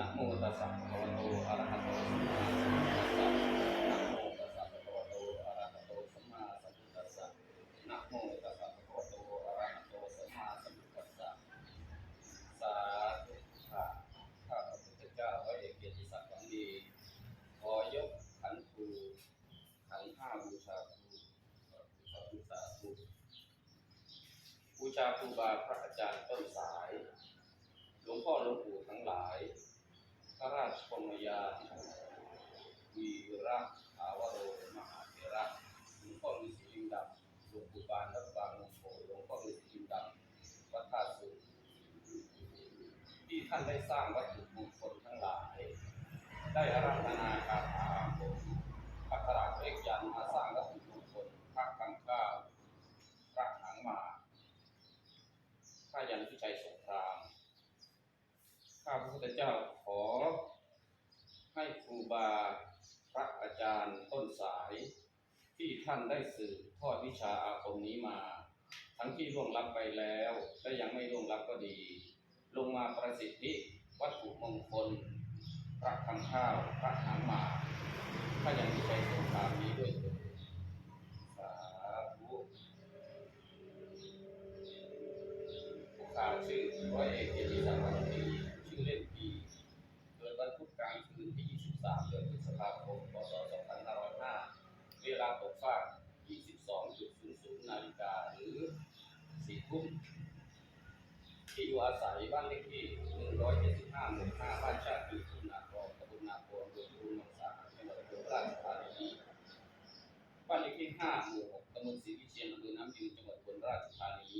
นะโมตัสสะภะคะวะโตอะระหะโตสัมมาสัมพุทธัสสะนะโมตัสสะภะคะวะโตอะระหะโตสัมมาสัมพุทธัสสะนะโมตัสสะภะคะวะโตอะระหะโตสัมมาสัมพุทธัสสะสาธุค่ะข้าพระพุทธเจ้าร้อยเอกเกียรติศักดิ์หวังดีขอยกขันครูขันห้าบูชาครูบูชาครูบูชาครูบาพระอาจารย์ต้นสาย หลวงพ่อหลวงปู่ทั้งหลาย พระราชพรหมยาวีระอาวโรมหาเถระหลวงพ่อฤาษีลิงดำหลวงปู่บานและบางหลวงโพหลวงพ่อฤาษีลิงดำวัดท่าสุที่ท่านได้สร้างวัตถุมงคลทั้งหลาย ได้อารัธนาคาถาอาคมอักขระเลขยันมาสร้างวัตถุมงคลพระกังข้าพระหางมากพระยันพิชัยสงครามข้าพระพุทธเจ้า ให้ครูบาพระอาจารย์ต้นสาย ที่ท่านได้สืบทอดวิชาอาคมนี้มา ทั้งที่ล่วงลับไปแล้วและยังไม่ล่วงลับก็ดี ลงมาประสิทธิวัตถุมงคลพระคังข้าวพระหางหมาถ้ายังมีใจสงครามนี้ด้วยเถิด ภาคมพศ2505เวลาตกฟาก22.00นาฬิกาหรือ4ทุ่มที่อยู่อาศัยบ้านเลขที่ 175หมู่5บ้านชาติอยู่ทุ่งนาครตำบลนาโพอำเภอภูนงสาจังหวัดอุบลราชธานีบ้านเลขที่5หมู่6ตำบลศรีวิเชียนอำเภอน้ำยืนจังหวัดอุบลราชธานี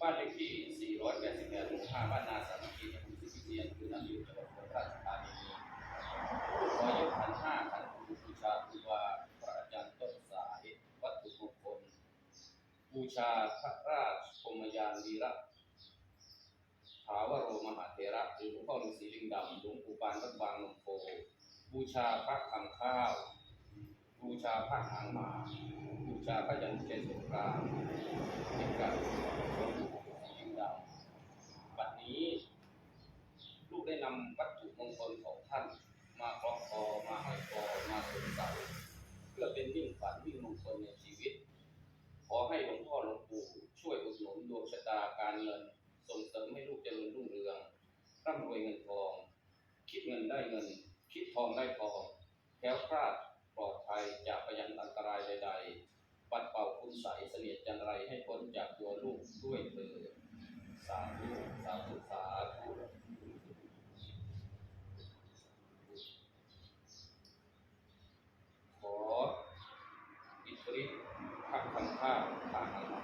บ้านเลขที่ 488หมู่5บ้านนาสามัคคีตำบลศรีวิเชียนอำเภอน้ำยืนจังหวัดอุบลราชธานีขอยกขันธ์ห้าขันธ์บูชาครูบาพระอาจารย์ต้นสาย วัตถุมงคล บู ชาพระราชพมยานวีระถาวโรมหาเถระหรือหลวงพ่อฤาษีลิงดำหลวงปู่ปานวัดบางนมโพบูชาพระคำข้าว บูชาพระหางหมา บูชาพระยันเจสงครามเป็นการหลวงปู่ฤาษีลิงดำบัดนี้ ลูกได้นำวัตถุมงคลของท่านมาคล้องคอมาห้อยคอมาสวมใส่เพื่อเป็นยิ่งฝันยิ่งมงคลใน อให้หลวงพ่อหลวงปู่ช่วยอุดหนุนดวงชะตาการเงิน ส่งเสริมให้ลูกเจริญรุ่งเรืองร่ำรวยเงินทอง คิดเงินได้เงิน คิดทองได้ทองแคล้วคลาดปลอดภัยจากพยันอันตรายใด ๆ ปัดเป่าคุณใสยเสนียดจันไรให้พ้นจากตัวลูกด้วยเถิดสาธุสาธุสาธุ হ্যাঁ হ্যাঁ হ্যাঁ